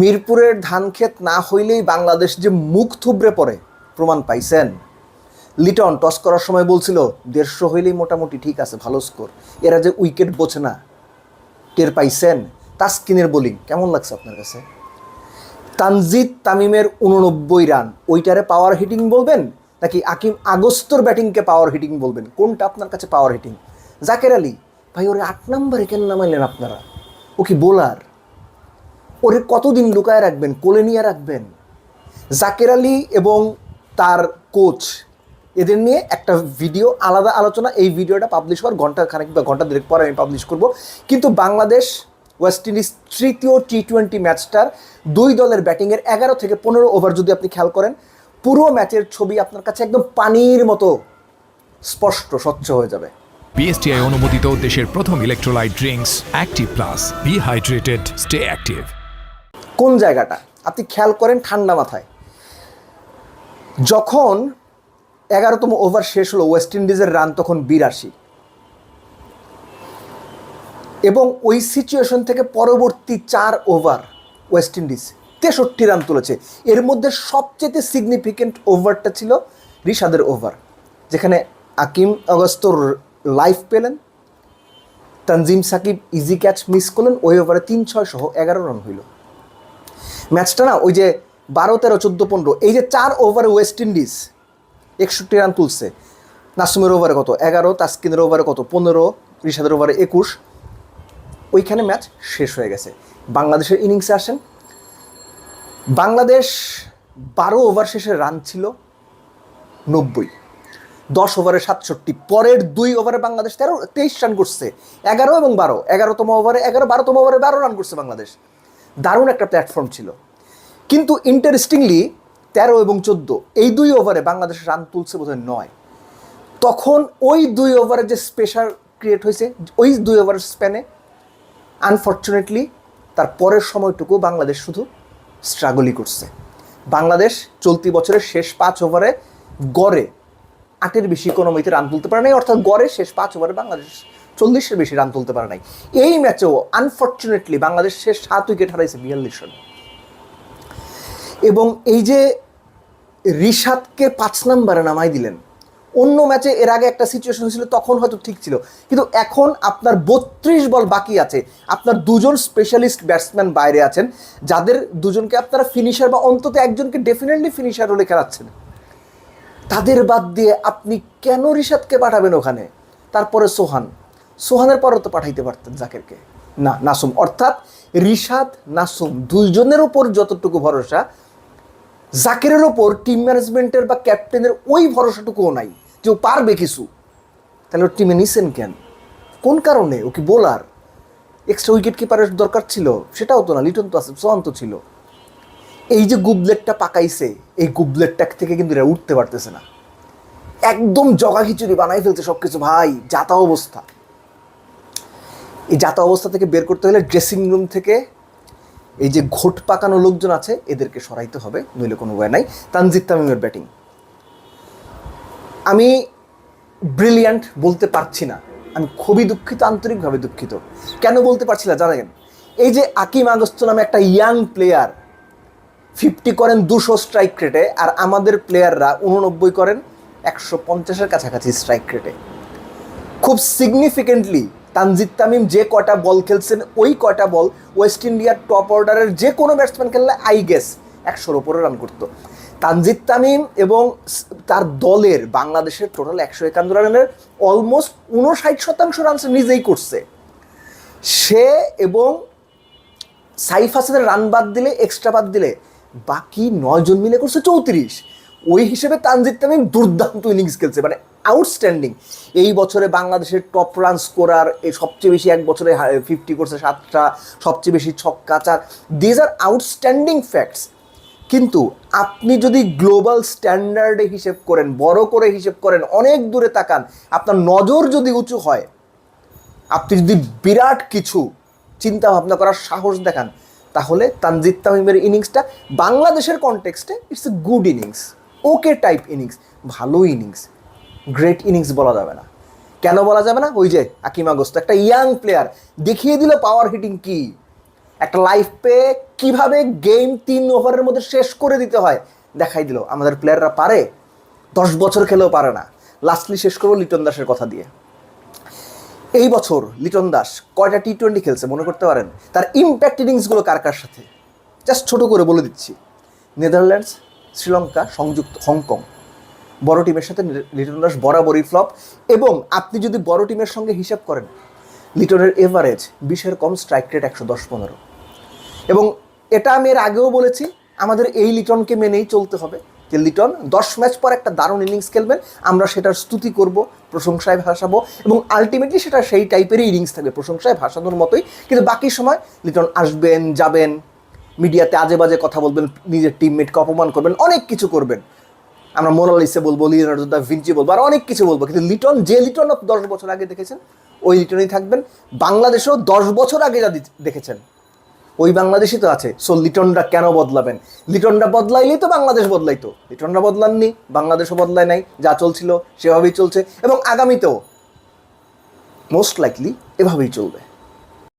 মিরপুরের ধানক্ষেত না হইলেই বাংলাদেশ যে মুখ থুবড়ে পড়ে, প্রমাণ পাইছেন। লিটন টস করার সময় বলছিল, দেড়শো হইলেই মোটামুটি ঠিক আছে, ভালো স্কোর। এরা যে উইকেট বোঝে না, টের পাইছেন। তাস্কিনের বোলিং, কেমন লাগছে আপনার কাছে? তানজিদ তামিমের উননব্বই রান, ওইটারে পাওয়ার হিটিং বলবেন? নাকি আকিম আগস্তর ব্যাটিংকে পাওয়ার হিটিং বলবেন? কোনটা আপনার কাছে পাওয়ার হিটিং জাকের আলী, ভাই, ওরে আট নম্বরে কেন নামাইলেন আপনারা? ও কি বোলার ওরে কতদিন লুকায় রাখবেন? কোলে নিয়ে রাখবেন? জাকের আলী এবং তার কোচ এদের নিয়ে একটা ভিডিও আলাদা আলোচনা। এই ভিডিওটা পাবলিশ হওয়ার ঘণ্টা খানেক বা ঘণ্টা দেড়েক পরে আমি পাবলিশ করব। কিন্তু বাংলাদেশ ওয়েস্ট ইন্ডিজ তৃতীয় টি টোয়েন্টি ম্যাচটার দুই দলের ব্যাটিংয়ের এগারো থেকে পনেরো ওভার যদি আপনি খেয়াল করেন, পুরো ম্যাচের ছবি আপনার কাছে একদম পানির মতো স্পষ্ট, স্বচ্ছ হয়ে যাবে। বিএসটিআই অনুমোদিত দেশের প্রথম electrolyte drinks active plus be hydrated stay active কোন জায়গাটা? আপনি খেয়াল করেন ঠান্ডা মাথায়। যখন এগারোতম ওভার শেষ হলো ওয়েস্ট ইন্ডিজের রান, তখন বিরাশি। এবং ওই সিচুয়েশন থেকে পরবর্তী চার ওভার ওয়েস্ট ইন্ডিজ তেষট্টি রান তুলেছে। এর মধ্যে সবচেয়ে সিগনিফিকেন্ট ওভারটা ছিল রিশাদের ওভার, যেখানে আকিম অগস্তর লাইফ পেলেন। Tanzim Sakib easy catch miss করলেন। ওই ওভারে তিন ছয় সহ এগারো রান হইল। ম্যাচটা না ওই যে বারো, তেরো, চোদ্দ, পনেরো, এই যে চার ওভারে ওয়েস্ট ইন্ডিজ একষট্টি রান তুলছে। নাসুমের ওভারে কত? এগারো, তাস্কিনের ওভারে কত? পনেরো, রিশাদের ওভারে একুশ। ওইখানে ম্যাচ শেষ হয়ে গেছে। বাংলাদেশের ইনিংসে আসেন। বাংলাদেশ বারো ওভার শেষে রান ছিল নব্বই। দশ ওভারে সাতষট্টি। পরের দুই ওভারে বাংলাদেশ তেরো, তেইশ রান করছে। এগারো এবং বারো। এগারোতম ওভারে এগারো, বারোতম ওভারে বারো রান করছে বাংলাদেশ। দারুণ একটা প্ল্যাটফর্ম ছিল। কিন্তু ইন্টারেস্টিংলি তেরো এবং চোদ্দ, এই দুই ওভারে বাংলাদেশ রান তুলছে বোধহয় নয়। তখন ওই দুই ওভারে যে স্পেশাল ক্রিয়েট হয়েছে, ওই দুই ওভারের স্প্যানে আনফর্চুনেটলি তার পরের সময়টুকু বাংলাদেশ শুধু স্ট্রাগলই করছে। বাংলাদেশ চলতি বছরের শেষ পাঁচ ওভারে গড়ে আটের বেশি কোনো রান তুলতে পারে নাই অর্থাৎ গড়ে শেষ পাঁচ ওভারে বাংলাদেশ চল্লিশের বেশি রান তুলতে পারে নাই। এই ম্যাচেও আনফর্চুনেটলি বাংলাদেশ শেষ সাত উইকেট হারাইছে বিয়াল্লিশ রান। এবং এই যে রিশাদকে পাঁচ নাম্বারে নামাই দিলেন, অন্য ম্যাচে এর আগে একটা সিচুয়েশন ছিল, তখন হয়তো ঠিক ছিল। কিন্তু এখন আপনার বত্রিশ বল বাকি আছে। আপনার দুজন স্পেশালিস্ট ব্যাটসম্যান বাইরে আছেন, যাদের দুজনকে আপনারা ফিনিশার বা অন্তত একজনকে ডেফিনেটলি ফিনিশার হলে খেলাচ্ছেন। তাদের বাদ দিয়ে আপনি কেন রিশাদকে পাঠাবেন ওখানে? তারপরে সোহান। সোহানের পরও তো পাঠাইতে পারতেন জাকেরকে। না, নাসুম। অর্থাৎ রিশাদ, নাসুম দুইজনের ওপর যতটুকু ভরসা, জাকেরের ওপর টিম ম্যানেজমেন্টের বা ক্যাপ্টেনের ওই ভরসাটুকুও নাই যে ও পারবে কিছু। তাহলে ওর টিমে নিছেন কেন? কোন কারণে? ও কি বোলার এক্সট্রা উইকেট কিপারের দরকার ছিল? সেটাও তো না। লিটন তো আছে, সোহান তো ছিল। এই যে গুবলেটটা পাকাইছে, এই গুবলেটটা থেকে কিন্তু এরা উঠতে পারতেছে না। একদম জগা খিচুড়ি বানাই ফেলছে সব কিছু ভাই যাতা অবস্থা। এই যাতা অবস্থা থেকে বের করতে হলে ড্রেসিং রুম থেকে এই যে ঘোট পাকানো লোকজন আছে, এদেরকে সরাইতে হবে, নইলে কোনো উপায় নাই। তানজিদ তামিমের ব্যাটিং আমি ব্রিলিয়ান্ট বলতে পারছি না। আমি খুবই দুঃখিত, আন্তরিকভাবে দুঃখিত। কেন বলতে পারছি না? জানেন, এই যে আকিম আগস্ত নামে একটা ইয়াং প্লেয়ার ফিফটি করেন দুশো স্ট্রাইক রেটে আর আমাদের প্লেয়াররা উননব্বই করেন একশো পঞ্চাশের কাছাকাছি স্ট্রাইক রেটে খুব সিগনিফিকেন্টলি তানজিদ তামিম যে কটা বল খেলছেন, ওই কটা বল ওয়েস্ট ইন্ডিয়ার টপ অর্ডারের যে কোনো ব্যাটসম্যান খেললে আই গেস একশোর ওপরে রান করতো। তানজিদ তামিম এবং তার দলের বাংলাদেশের টোটাল একশো একান্ন রানের অলমোস্ট উনষাট শতাংশ রান সে নিজেই করছে। সে এবং সাইফ হাসানের রান বাদ দিলে এক্সট্রা বাদ দিলে, বাকি নয়জন মিলে করছে চৌত্রিশ। ওই হিসেবে তানজিদ তামিম দুর্দান্ত ইনিংস খেলছে মানে আউটস্ট্যান্ডিং এই বছরে বাংলাদেশের টপ রান স্কোরার এই সবচেয়ে বেশি এক বছরে ফিফটি করছে সাতটা, সবচেয়ে বেশি ছক্কা চার। দিজ আর আউটস্ট্যান্ডিং ফ্যাক্টস কিন্তু আপনি যদি গ্লোবাল স্ট্যান্ডার্ডে হিসেব করেন, বড় করে হিসেব করেন, অনেক দূরে তাকান, আপনার নজর যদি উঁচু হয়, আপনি যদি বিরাট কিছু চিন্তা ভাবনা করার সাহস দেখান, তাহলে তানজিদ তামিমের ইনিংসটা বাংলাদেশের কনটেক্সটে it's a good innings okay type innings ভালো ইনিংস গ্রেট ইনিংস বলা যাবে না। কেন বলা যাবে না? ওই যে আকিম আগস্ত, একটা ইয়াং প্লেয়ার দেখিয়ে দিল পাওয়ার হিটিং কি? একটা লাইফ পেয়ে কীভাবে গেম তিন ওভারের মধ্যে শেষ করে দিতে হয়? দেখাই দিল। আমাদের প্লেয়াররা পারে, দশ বছর খেলেও পারে না। লাস্টলি শেষ করব লিটন দাসের কথা দিয়ে। এই বছর লিটন দাস কয়টা টি টোয়েন্টি খেলছে মনে করতে পারেন? তার ইম্প্যাক্ট ইনিংসগুলো কার কার সাথে? জাস্ট ছোট করে বলে দিচ্ছি। নেদারল্যান্ডস, শ্রীলঙ্কা, সংযুক্ত, হংকং। বড় টিমের সাথে লিটন দাস বরাবরই ফ্লপ এবং আপনি যদি বড় টিমের সঙ্গে হিসাব করেন, লিটনের এভারেজ বিশের কম স্ট্রাইক রেট একশো দশ পনেরো। এবং এটা আমি এর আগেও বলেছি, আমাদের এই লিটনকে মেনেই চলতে হবে যে লিটন দশ ম্যাচ পর একটা দারুণ ইনিংস খেলবেন, আমরা সেটার স্তুতি করব, প্রশংসায় ভাসাবো এবং আলটিমেটলি সেটা সেই টাইপেরই ইনিংস থাকবে, প্রশংসায় ভাসানোর মতোই। কিন্তু বাকি সময় লিটন আসবেন, যাবেন মিডিয়াতে আজে বাজে কথা বলবেন, নিজের টিমমেটকে অপমান করবেন, অনেক কিছু করবেন। আমরা মোরালিসে বলব, লিওনার্দো দা ভিঞ্চি বলব, আর অনেক কিছু বলব। কিন্তু লিটন, যে লিটন দশ বছর আগে দেখেছেন, ওই লিটনই থাকবেন। বাংলাদেশেও দশ বছর আগে যা দেখেছেন, ওই বাংলাদেশই তো আছে। সো লিটনটা কেন বদলাবেন? লিটনটা বদলাইলেই তো বাংলাদেশ বদলাইতো। লিটনটা বদলাননি, বাংলাদেশও বদলায় নাই। যা চলছিল, সেভাবেই চলছে। এবং আগামীতেও মোস্ট লাইকলি এভাবেই চলবে।